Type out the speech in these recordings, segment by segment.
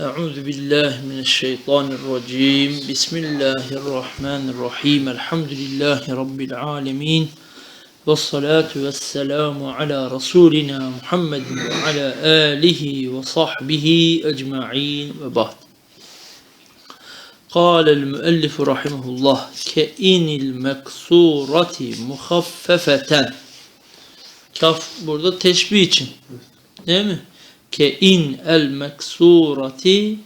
أعوذ بالله من الشيطان الرجيم. بسم الله الرحمن الرحيم. الحمد لله رب العالمين والصلاة والسلام على رسولنا محمد وعلى آله وصحبه أجمعين. وبعد. قال المؤلف رحمه الله كإن المكسورة مخففة. Kaf burada teşbih için. Değil mi? Ke in el meksurati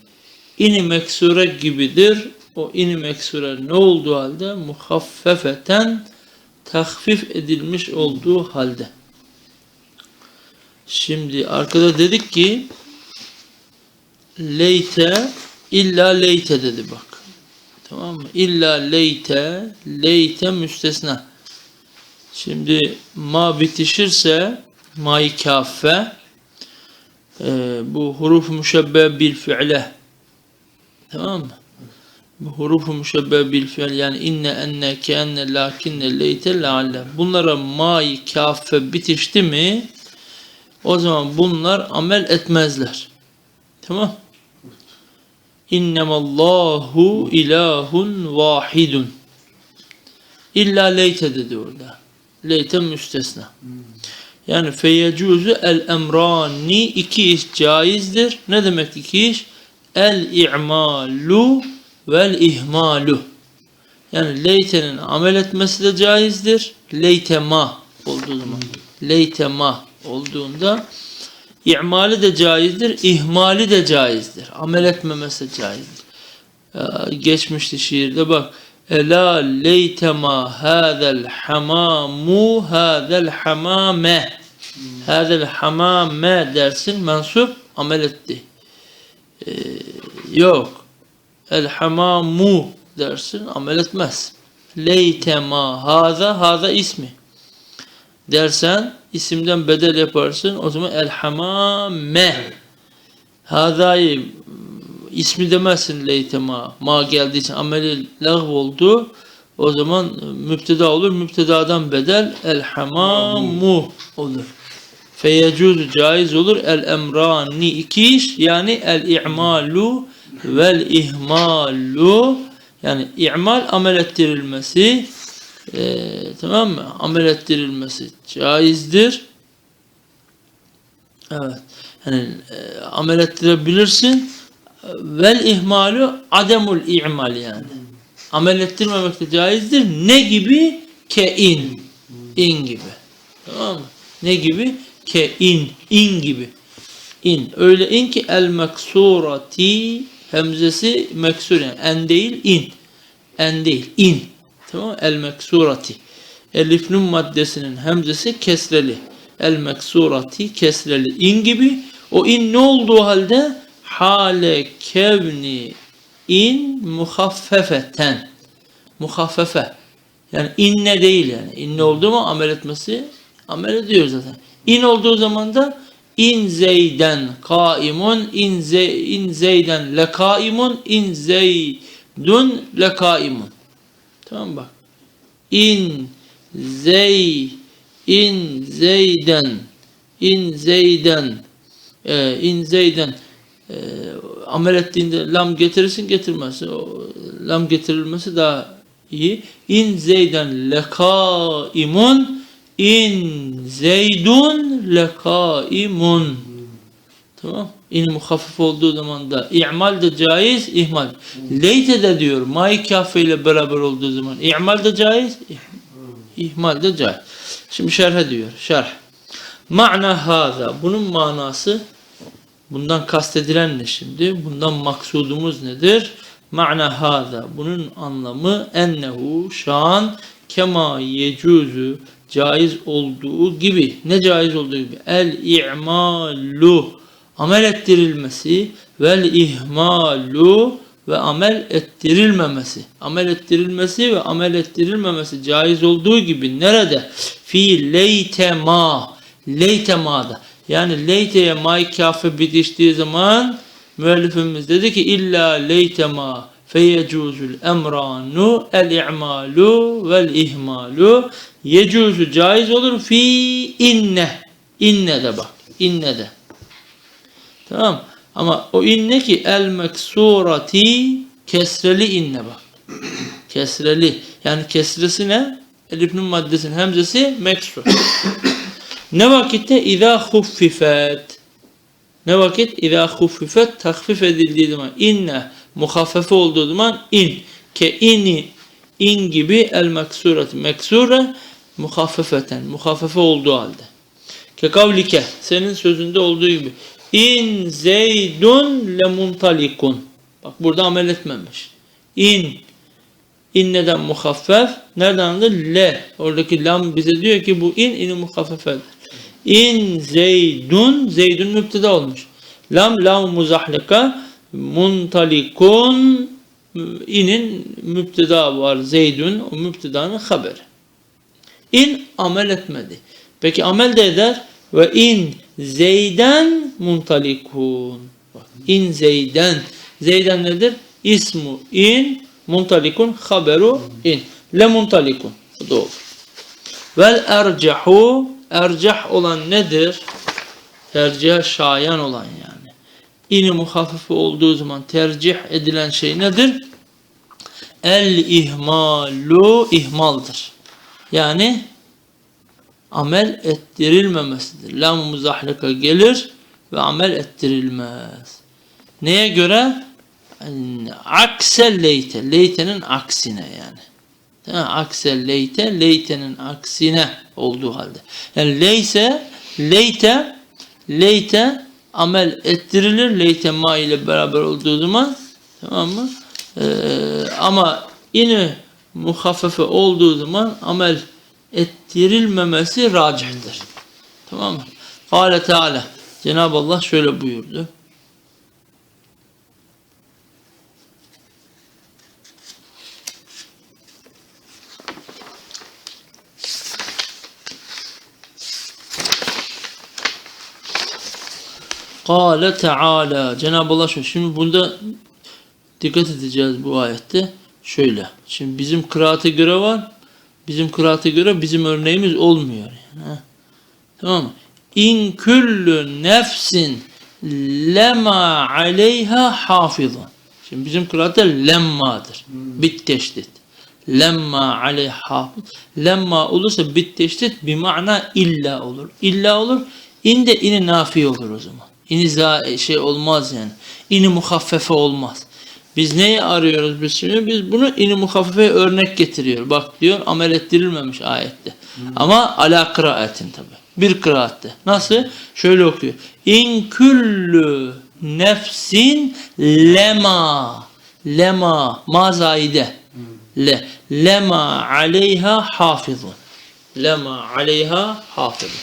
ini meksure gibidir. O ini meksure ne olduğu halde muhaffefeten tahfif edilmiş olduğu halde. Şimdi arkada dedik ki leyte illa leyte dedi bak. Tamam mı? İlla leyte leyte müstesna. Şimdi ma bitişirse may kaffe e, bu huruf müşebbe bil fi'le tamam mı? Bu huruf müşebbe bil fi'l yani inne enne keenne lakinne leyte lealle bunlara may kaffe bitişti mi o zaman bunlar amel etmezler. Tamam? İnnemallahu ilahun vahidun. İlla leyte dedi orada. Leyte müstesna. Yani feyecuzu el emrani iki iş caizdir. Ne demek iki iş? El i'malu vel ihmalu. Yani leytenin amel etmesi de caizdir. Leytema olduğu zaman. Leytema olduğunda İ'mali de caizdir, ihmali de caizdir. Amel etmemesi de caizdir. Ee, geçmişti şiirde bak. Ela leytema hâzel hamamu hâzel hamame. Hâzel hamame dersin mensup amel etti. Ee, yok. El hamamu dersin amel etmez. Leytema hâza hâza ismi dersen isimden bedel yaparsın o zaman el hamame hazayı ismi demezsin leytema ma geldiği ameli lağv oldu o zaman müpteda olur müptedadan bedel el hamamu olur feyecuzu caiz olur el emrani iki iş yani el i'malu vel ihmalu yani i'mal amel ettirilmesi e, tamam mı? Amel ettirilmesi caizdir. Evet. Yani e, amel ettirebilirsin. Vel ihmalu ademul i'mal yani. Amel ettirmemek de caizdir. Ne gibi? Ke in. In gibi. Tamam mı? Ne gibi? Ke in. In gibi. In. Öyle in ki el meksurati hemzesi meksur yani. En değil in. En değil. In. Tamam El meksurati. Elif nun maddesinin hemzesi kesreli. El meksurati kesreli. İn gibi. O in ne olduğu halde hale kevni in muhaffefeten. Muhaffefe. Yani inne değil yani. İnne olduğu mu amel etmesi amel ediyor zaten. İn olduğu zaman da in zeyden kaimun in, ze, in zeyden le kaimun in zeydun le kaimun. Tamam bak. İn zey in zeyden in zeyden e, in zeyden e, amel ettiğinde lam getirirsin getirmezsin. O, lam getirilmesi daha iyi. İn zeyden lekaimun in zeydun lekaimun tamam İn muhaffif olduğu zaman da i'mal de caiz, ihmal. Leyte de diyor, mai kafe ile beraber olduğu zaman i'mal de caiz, ihmal de caiz. Şimdi şerh diyor, şerh. Ma'na haza, bunun manası, bundan kastedilen ne şimdi? Bundan maksudumuz nedir? Ma'na haza, bunun anlamı ennehu, şan, kema yecuzu, caiz olduğu gibi. Ne caiz olduğu gibi? El i'malu, amel ettirilmesi vel ihmalu ve amel ettirilmemesi. Amel ettirilmesi ve amel ettirilmemesi caiz olduğu gibi nerede? Fi leytema. Leytemada. Yani leyteye may kafe bitiştiği zaman müellifimiz dedi ki illa leytema feyecuzul emranu el i'malu vel ihmalu yecuzu caiz olur fi inne inne de bak inne de Tamam. Ama o in ne ki? El meksurati kesreli inne bak. Kesreli. Yani kesresi ne? Elif'in maddesinin hemzesi meksur. ne vakitte? İzâ huffifet. Ne vakit? İzâ huffifet takfif edildiği zaman. İnne muhaffefe olduğu zaman in. Ke ini in gibi el meksurati meksure muhaffefeten. Muhaffefe olduğu halde. Ke kavlike. Senin sözünde olduğu gibi. İn zeydun le muntalikun. Bak burada amel etmemiş. İn İn neden muhaffef? Nereden anladı? Le. Oradaki lam bize diyor ki bu in ini muhaffefedir. İn zeydun zeydun müpteda olmuş. Lam lam muzahlika muntalikun inin müpteda var zeydun o müptedanın haberi. İn amel etmedi. Peki amel de eder ve in zeyden muntalikun. Bak, in zeyden. Zeyden nedir? İsmu in muntalikun haberu in. Le muntalikun. Olur. Vel ercahu ercah olan nedir? Tercih şayan olan yani. İni muhaffifi olduğu zaman tercih edilen şey nedir? El ihmalu ihmaldır. Yani amel ettirilmemesidir. Lam muzahlika gelir ve amel ettirilmez. Neye göre? Aksel leyte. Leytenin aksine yani. Tamam, Aksel leyte. Leytenin aksine olduğu halde. Yani leyse leyte leyte amel ettirilir. Leyte ma ile beraber olduğu zaman tamam mı? Ee, ama yine muhaffefe olduğu zaman amel ettirilmemesi racihtir. Tamam mı? Kale Teala Cenab-ı Allah şöyle buyurdu. Kale Teala Cenab-ı Allah şöyle. Şimdi bunda dikkat edeceğiz bu ayette. Şöyle. Şimdi bizim kıraate göre var. Bizim kıraate göre bizim örneğimiz olmuyor. Yani. ha. Tamam mı? İn küllü nefsin lema aleyha hafizun. Şimdi bizim kıraatte lemmadır. Bit teşdit. Lemma aleyha hafiz. Lemma olursa bit teşdit bir mana illa olur. İlla olur. İn de ini nafi olur o zaman. İni za- şey olmaz yani. İni muhaffefe olmaz. Biz neyi arıyoruz biz şimdi? Biz bunu ini muhaffefe örnek getiriyor. Bak diyor amel ettirilmemiş ayette. Ama ala kıraatin tabi. Bir kıraatte. Nasıl? Şöyle okuyor. İn küllü nefsin lema lema mazaide le lema aleyha hafizun lema aleyha hafizun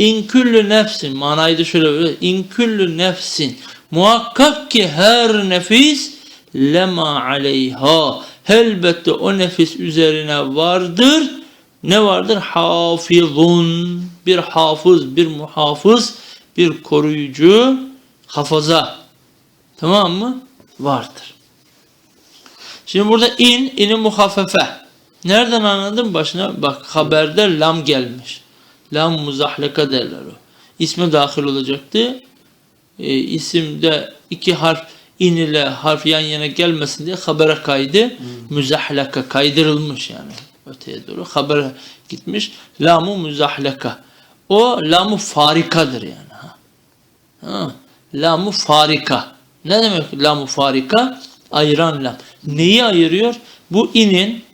İn küllü nefsin manayı da şöyle böyle. İn küllü nefsin muhakkak ki her nefis lema aleyha elbette o nefis üzerine vardır. Ne vardır? Hafizun. Bir hafız, bir muhafız, bir koruyucu, hafaza. Tamam mı? Vardır. Şimdi burada in, ini muhaffefe. Nereden anladın? Başına bak haberde lam gelmiş. Lam muzahleka derler o. İsme dahil olacaktı. E, isimde iki harf in ile harf yan yana gelmesin diye habere kaydı. Müzahleka kaydırılmış yani. Öteye doğru habere gitmiş. Lamu müzahleka. O lamu farikadır yani. Ha. Ha. Lamu farika. Ne demek lamu farika? Ayıran lam. Neyi ayırıyor? Bu inin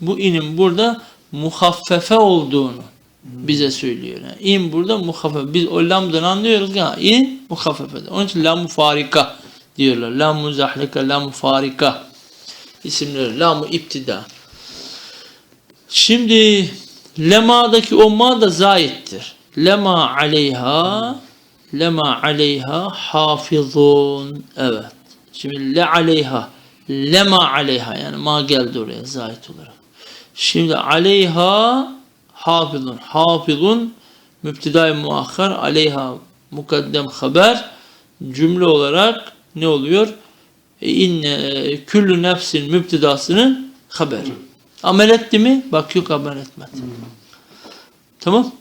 bu inin burada muhaffefe olduğunu bize söylüyor. Yani in burada muhaffefe. Biz o lamdan anlıyoruz ha, in muhaffefedir. Onun için lamu farika diyorlar. Lamu zahlika, lamu farika isimleri. Lamu iptida. Şimdi lema'daki o ma da zayittir. Lema aleyha lema aleyha hafizun. Evet. Şimdi le aleyha lema aleyha yani ma geldi oraya zayit olarak. Şimdi aleyha hafizun. Hafizun müptidai muakhar aleyha mukaddem haber cümle olarak ne oluyor? E, inne küllü nefsin müptidasının haberi. Amel etti mi? Bak yok amel etmedi. Tamam.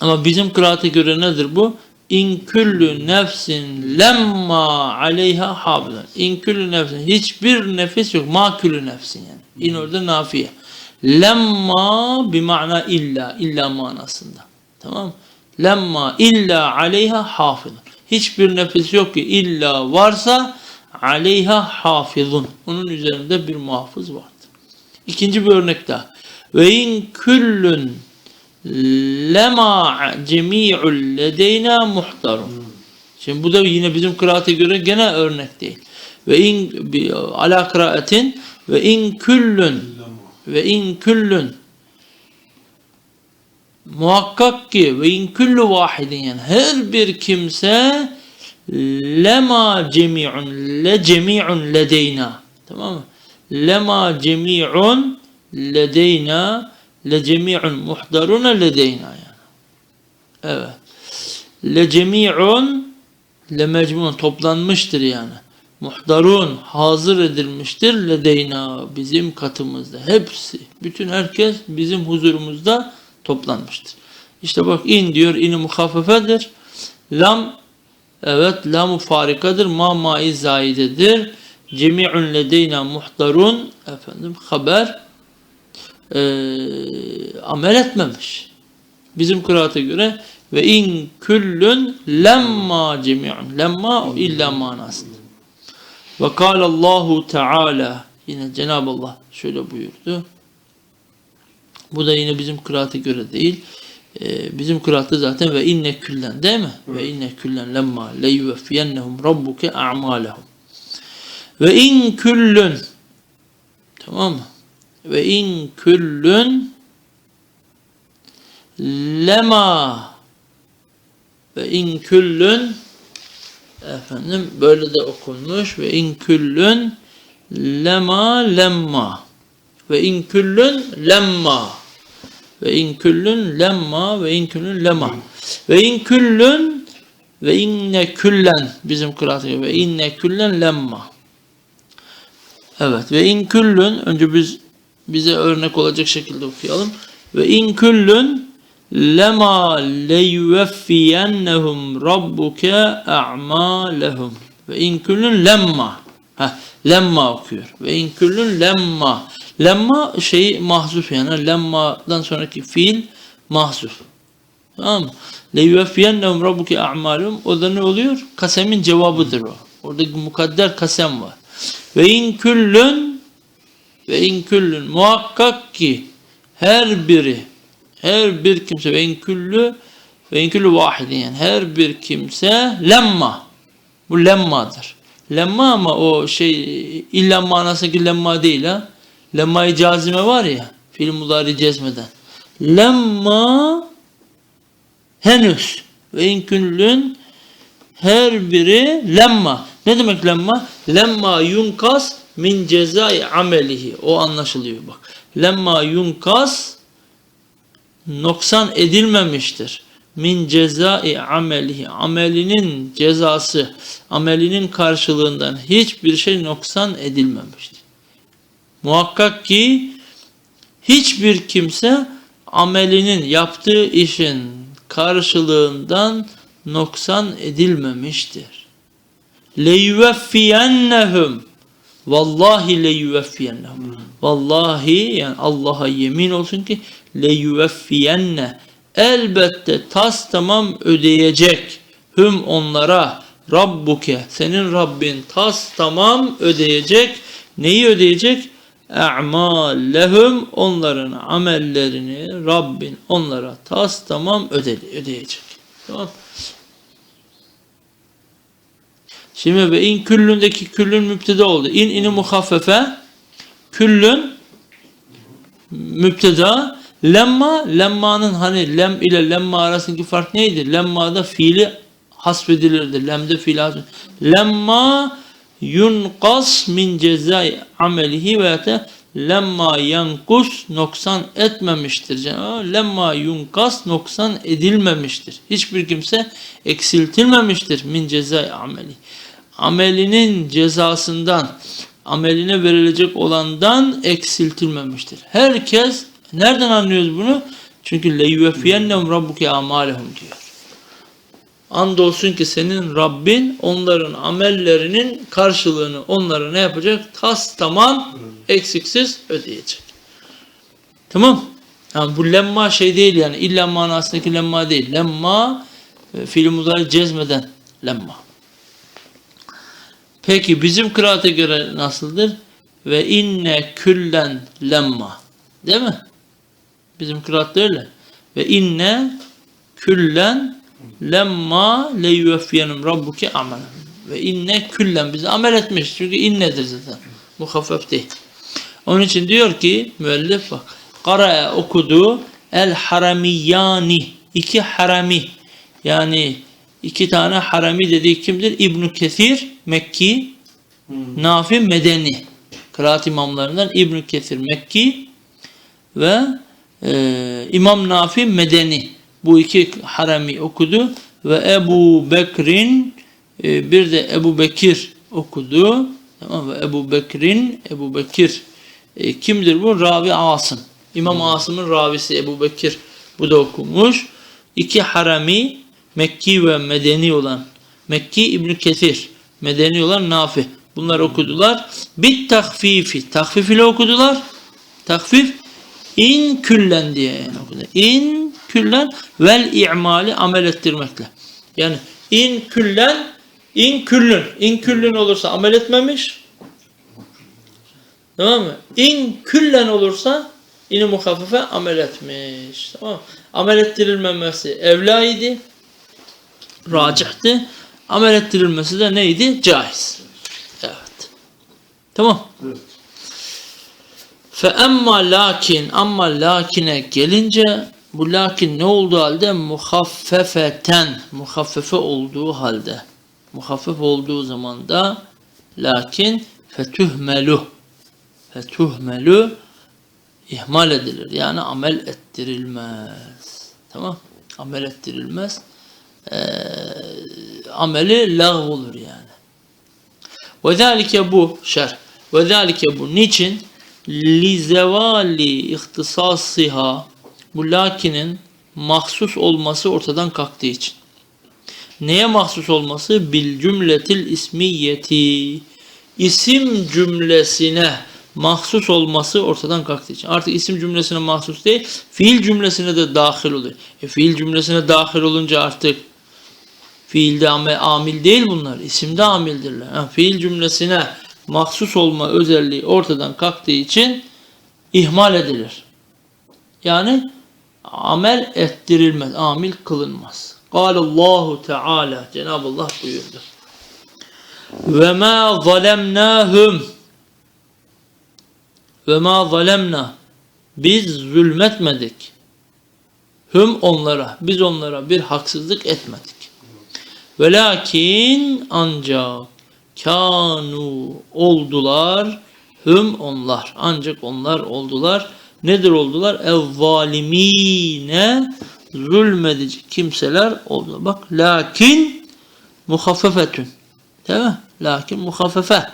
Ama bizim kıraate göre nedir bu? in küllü nefsin lemma aleyha hafizun. İn küllü nefsin hiçbir nefis yok. Ma küllü nefsin yani. İn orada nafiye. Lemma bir mana illa. illa manasında. Tamam? Lemma illa aleyha hafizun. Hiçbir nefis yok ki illa varsa aleyha hafizun. Onun üzerinde bir muhafız vardır. İkinci bir örnek daha. Ve in küllün lema cemi'ul ledeyna muhtarun. Şimdi bu da yine bizim kıraate göre gene örnek değil. Ve in ala kıraatin ve in küllün ve in küllün muhakkak ki ve in küllü vahidin yani her bir kimse lema cemi'un le cemi'un ledeyna tamam mı? Lema cemi'un ledeyna le cemi'un muhdaruna ledeyna yani. Evet. Le cemi'un le mecmun toplanmıştır yani. Muhdarun hazır edilmiştir ledeyna bizim katımızda. Hepsi, bütün herkes bizim huzurumuzda toplanmıştır. İşte bak in diyor, ini muhaffefedir. Lam evet lamu farikadır. Ma mai zaidedir. Cemi'un ledeyna muhdarun efendim haber eee, amel etmemiş. Bizim kıraata göre ve in küllün lemma cemi'un lemma illa manasında. Ve kâlallahu teâlâ yine Cenab-ı Allah şöyle buyurdu. Bu da yine bizim kıraata göre değil. Ee, bizim kıraatta zaten ve inne küllen değil mi? Ve inne küllen lemma leyuveffiyennehum rabbuke a'malehum. Ve in küllün tamam mı? Ve in küllün lema ve in küllün efendim böyle de okunmuş. Ve in küllün lema lemma. Ve in küllün lemma. Ve in küllün lemma ve in küllün lema ve in küllün ve inne küllen bizim kıraatı ve inne küllen lemma. Evet ve in küllün önce biz bize örnek olacak şekilde okuyalım. Ve in küllün lema leyuffiyennehum rabbuke a'malehum. Ve in küllün lemma. Heh, lemma okuyor. Ve in küllün lemma. Lemma şey mahzuf yani. Lemma'dan sonraki fiil mahzuf. Tamam mı? Leyuffiyennehum rabbuke a'malehum. O da ne oluyor? Kasemin cevabıdır o. Orada mukadder kasem var. Ve in küllün ve in küllün muhakkak ki her biri her bir kimse ve in küllü ve in küllü vahidin yani her bir kimse lemma bu lemmadır. Lemma ama o şey illa manasındaki lemma değil ha. Lemma-i cazime var ya fiil mudari cezmeden. Lemma henüz ve in küllün her biri lemma. Ne demek lemma? Lemma yunkas min cezai amelihi. O anlaşılıyor bak. Lemma yunkas noksan edilmemiştir. Min cezai amelihi. Amelinin cezası, amelinin karşılığından hiçbir şey noksan edilmemiştir. Muhakkak ki hiçbir kimse amelinin yaptığı işin karşılığından noksan edilmemiştir. Leyuffiyennehum Vallahi leyuffiyennehum. Vallahi yani Allah'a yemin olsun ki leyuffiyenne elbette tas tamam ödeyecek hüm onlara Rabbuke senin Rabbin tas tamam ödeyecek neyi ödeyecek? A'malehum onların amellerini Rabbin onlara tas tamam öde, ödeyecek. Tamam. Şimdi ve in küllündeki küllün müpteda oldu. İn ini muhaffefe küllün müpteda lemma lemmanın hani lem ile lemma arasındaki fark neydi? Lemmada fiili hasfedilirdi. Lemde fiili hasfedilirdi. Lemma yunqas min cezai amelihi ve te lemma yankus noksan etmemiştir. Lemma yunkas noksan edilmemiştir. Hiçbir kimse eksiltilmemiştir min cezai ameli. Amelinin cezasından ameline verilecek olandan eksiltilmemiştir. Herkes nereden anlıyoruz bunu? Çünkü leyuffiyennehum rabbuke amalehum diyor. Andolsun ki senin Rabbin onların amellerinin karşılığını onlara ne yapacak? Tas tamam eksiksiz ödeyecek. Tamam. Yani bu lemma şey değil yani illa manasındaki lemma değil. Lemma e, fiil mudari cezmeden lemma. Peki bizim kıraate göre nasıldır? Ve inne küllen lemma. Değil mi? Bizim kıraatte öyle. Ve inne küllen lemma leyüveffiyenum rabbuke amelen. Ve inne küllen bizi amel etmiş. Çünkü innedir zaten. Muhaffef değil. Onun için diyor ki müellif bak. Kara'ya okudu el haramiyani. iki harami. Yani iki tane harami dediği kimdir? İbn Kesir Mekki, Nafi Medeni. Kıraat imamlarından İbn Kesir Mekki ve e, İmam Nafi Medeni. Bu iki harami okudu ve Ebu Bekir'in e, bir de Ebu Bekir okudu. Tamam mı? Ebu Bekir'in Ebu Bekir e, kimdir bu? Ravi Asım. İmam Asım'ın ravisi Ebu Bekir bu da okumuş. İki harami Mekki ve Medeni olan Mekki İbn Kesir, Medeni olan Nafi. Bunlar okudular. Bit takfifi. Takfif ile okudular. Takfif in küllen diye yani. İn küllen vel i'mali amel ettirmekle. Yani in küllen in küllün. İn küllün olursa amel etmemiş. Tamam mı? İn küllen olursa ini muhaffafe amel etmiş. Tamam mı? Amel ettirilmemesi evla idi. Racihti. Amel ettirilmesi de neydi? Caiz. Evet. Tamam. Fe emma lakin ama lakine gelince bu lakin ne olduğu halde muhaffefeten muhaffefe olduğu halde muhaffef olduğu zaman da lakin fetuhmelu fetuhmelu ihmal edilir. Yani amel ettirilmez. Tamam? Amel ettirilmez. Ee, ameli lağv olur yani. Ve zâlike bu şer. Ve zâlike bu niçin? Li zevali ihtisasiha bu lakinin mahsus olması ortadan kalktığı için. Neye mahsus olması? Bil cümletil ismiyeti. İsim cümlesine mahsus olması ortadan kalktığı için. Artık isim cümlesine mahsus değil, fiil cümlesine de dahil oluyor. E, fiil cümlesine dahil olunca artık fiilde amel, amil değil bunlar. İsimde amildirler. Ha, fiil cümlesine mahsus olma özelliği ortadan kalktığı için ihmal edilir. Yani amel ettirilmez, amil kılınmaz. Allahu Teala Cenab-ı Allah buyurdu. Ve ma zalemnahum ve ma zalemna biz zulmetmedik. Hüm onlara, biz onlara bir haksızlık etmedik. Velakin ancak kanu oldular hüm onlar. Ancak onlar oldular. Nedir oldular? Evvalimine zulmedici kimseler oldu. Bak lakin muhaffefetün. Değil mi? Lakin muhaffefe.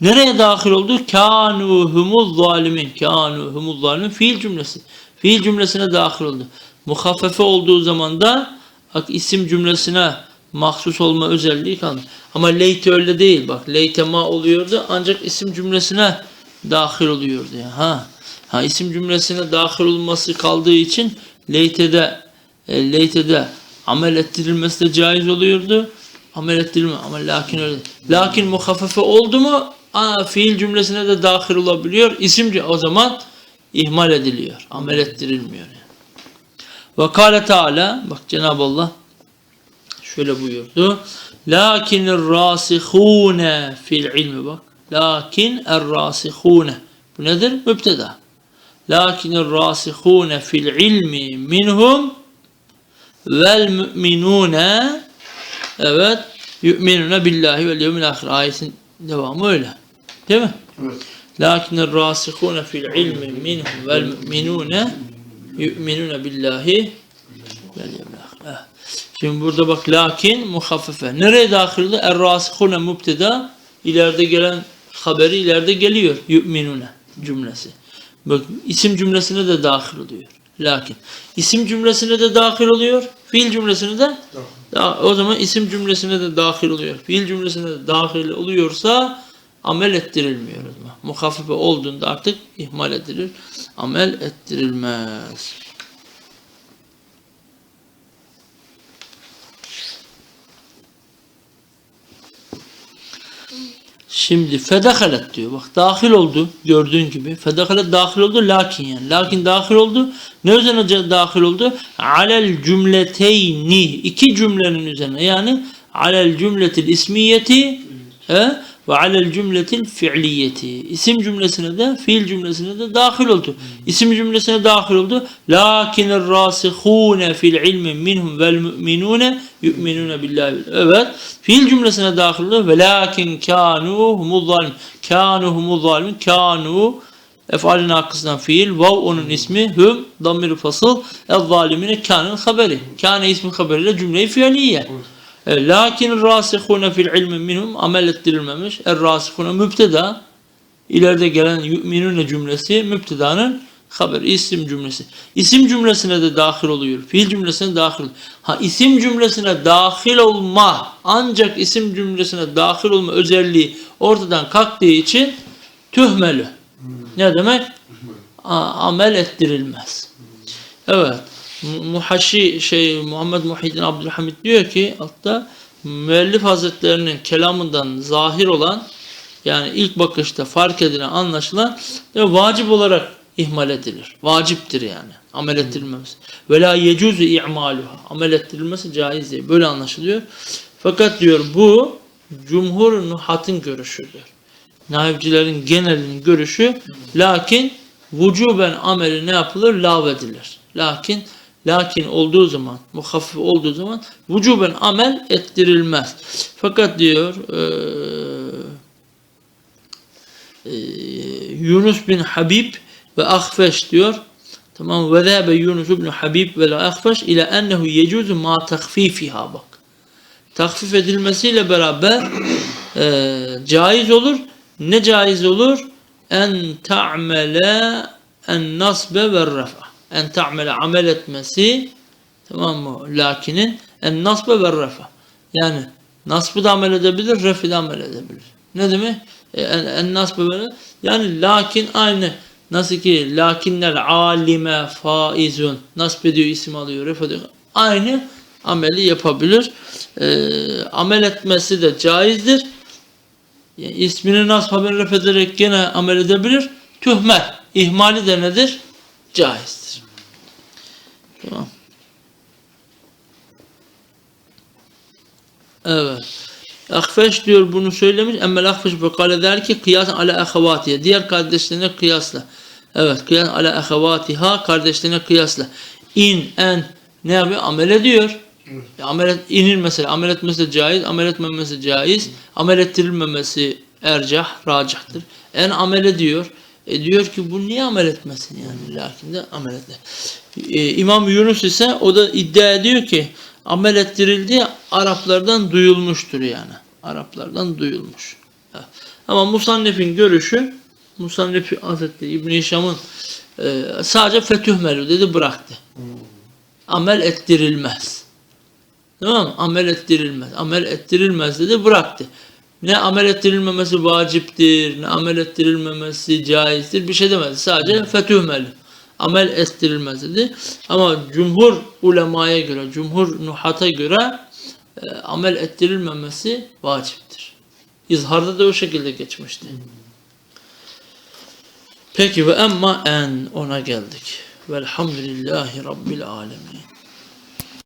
Nereye dahil oldu? Kanu humuz zalimin. Kanu humuz zalimin fiil cümlesi. Fiil cümlesine dahil oldu. Muhaffefe olduğu zaman da bak isim cümlesine mahsus olma özelliği kaldı. Ama leyte öyle değil. Bak leyte ma oluyordu ancak isim cümlesine dahil oluyordu. Ha. ha isim cümlesine dahil olması kaldığı için leytede e, leytede amel ettirilmesi de caiz oluyordu. Amel ettirilme ama lakin öyle. Lakin muhaffafe oldu mu aa, fiil cümlesine de dahil olabiliyor. İsim o zaman ihmal ediliyor. Amel ettirilmiyor. Yani. Ve kâle Teala bak Cenab-ı Allah şöyle buyurdu. Lakin rasihune fil ilmi bak. Lakin er rasihune. Bu nedir? Mübteda. Lakin er rasihune fil ilmi minhum vel müminune evet yu'minune billahi vel yevmil ahir ayetin devamı öyle. Değil mi? Evet. Lakin er rasihune fil ilmi minhum vel müminune yu'minune billahi vel yevmil ahir. Evet. Şimdi burada bak lakin muhaffefe. Nereye dahilde? Er-rasihune mübteda. İleride gelen haberi ileride geliyor. Yu'minune cümlesi. Bak isim cümlesine de dahil oluyor. Lakin. isim cümlesine de dahil oluyor. Fiil cümlesine de Da- O zaman isim cümlesine de dahil oluyor. Fiil cümlesine de dahil oluyorsa amel ettirilmiyor. o zaman. Muhaffife olduğunda artık ihmal edilir. Amel ettirilmez. Şimdi fedehalet diyor. Bak dahil oldu gördüğün gibi. Fedehalet dahil oldu lakin yani. Lakin dahil oldu. Ne üzerine dahil oldu? Alel cümleteyni. iki cümlenin üzerine. Yani alel cümletil ismiyeti he, ve alel cümletil fiiliyeti. İsim cümlesine de fiil cümlesine de dahil oldu. İsim cümlesine dahil oldu. Lakinir rasihune fil ilmi minhum vel mu'minune yu'minune billahi. Evet. Fiil cümlesine dahil oldu. Ve lakin kanu humuz zalim. Kanu humuz zalim. Kanu Efalin arkasından fiil. Vav onun ismi. Hüm damir fasıl. El zalimine kânın haberi. Kâne ismi haberiyle cümleyi fiiliye. E, Lakin rasihune fil ilmi minhum amel ettirilmemiş. Er rasihune mübteda. İleride gelen yu'minune cümlesi mübtedanın haber isim cümlesi. İsim cümlesine de dahil oluyor. Fiil cümlesine dahil. Ha isim cümlesine dahil olma ancak isim cümlesine dahil olma özelliği ortadan kalktığı için tühmelü. Ne demek? Amel ettirilmez. Evet. Mu- Muhaşi şey Muhammed Muhyiddin Abdülhamid diyor ki altta müellif hazretlerinin kelamından zahir olan yani ilk bakışta fark edilen anlaşılan ve vacip olarak ihmal edilir. Vaciptir yani. Amel ettirilmemesi. Ve la yecuzu i'maluha. Amel ettirilmesi caiz değil. Böyle anlaşılıyor. Fakat diyor bu cumhur nuhatın görüşüdür. Naibcilerin genelinin görüşü lakin vücuben ameli ne yapılır? Lav edilir. Lakin lakin olduğu zaman, muhaffif olduğu zaman vücuben amel ettirilmez. Fakat diyor eee eee, Yunus bin Habib ve Ahfeş diyor. Tamam ve zâbe Yunus bin Habib ve Ahfeş ile ennehu yecuzu ma takfifiha bak. Takfif edilmesiyle beraber eee caiz olur. Ne caiz olur? En ta'mele en nasbe ve refa. En ta'mele amel etmesi tamam mı? Lakinin en nasbe ve refa. Yani nasbı da amel edebilir, refi de amel edebilir. Ne demek? E, En, en nasbı böyle. Yani lakin aynı. Nasıl ki lakinler alime faizun nasb ediyor isim alıyor ref ediyor. Aynı ameli yapabilir. E, amel etmesi de caizdir. Yani ismini nasb haber ref ederek gene amel edebilir. Tühmel. ihmali de nedir? Caizdir. Tamam. Evet. Akfeş diyor bunu söylemiş. Emmel Akfeş bekale der ki kıyas ala ahavatiye. Diğer kardeşlerine kıyasla. Evet. Kıyas ala ahavatiha kardeşlerine kıyasla. İn en ne yapıyor? Amel ediyor. Ya Amel et, inil mesela. Amel etmesi de caiz. Amel etmemesi caiz. Amel ettirilmemesi ercah, racahtır. En amel ediyor. E diyor ki bu niye amel etmesin yani? Lakin de amel eder. E, İmam Yunus ise o da iddia ediyor ki amel ettirildiği Araplardan duyulmuştur yani. Araplardan duyulmuş. Ama Musannef'in görüşü Musannef Hazretleri İbn-i Hişam'ın e, sadece fetüh melü dedi bıraktı. Amel ettirilmez. Tamam mı? Amel ettirilmez. Amel ettirilmez dedi bıraktı. Ne amel ettirilmemesi vaciptir, ne amel ettirilmemesi caizdir bir şey demedi. Sadece fetüh melü. Amel ettirilmez dedi. Ama cumhur ulemaya göre, cumhur nuhata göre e, amel ettirilmemesi vaciptir. İzharda da o şekilde geçmişti. Peki ve emma en ona geldik. Velhamdülillahi Rabbil alemin.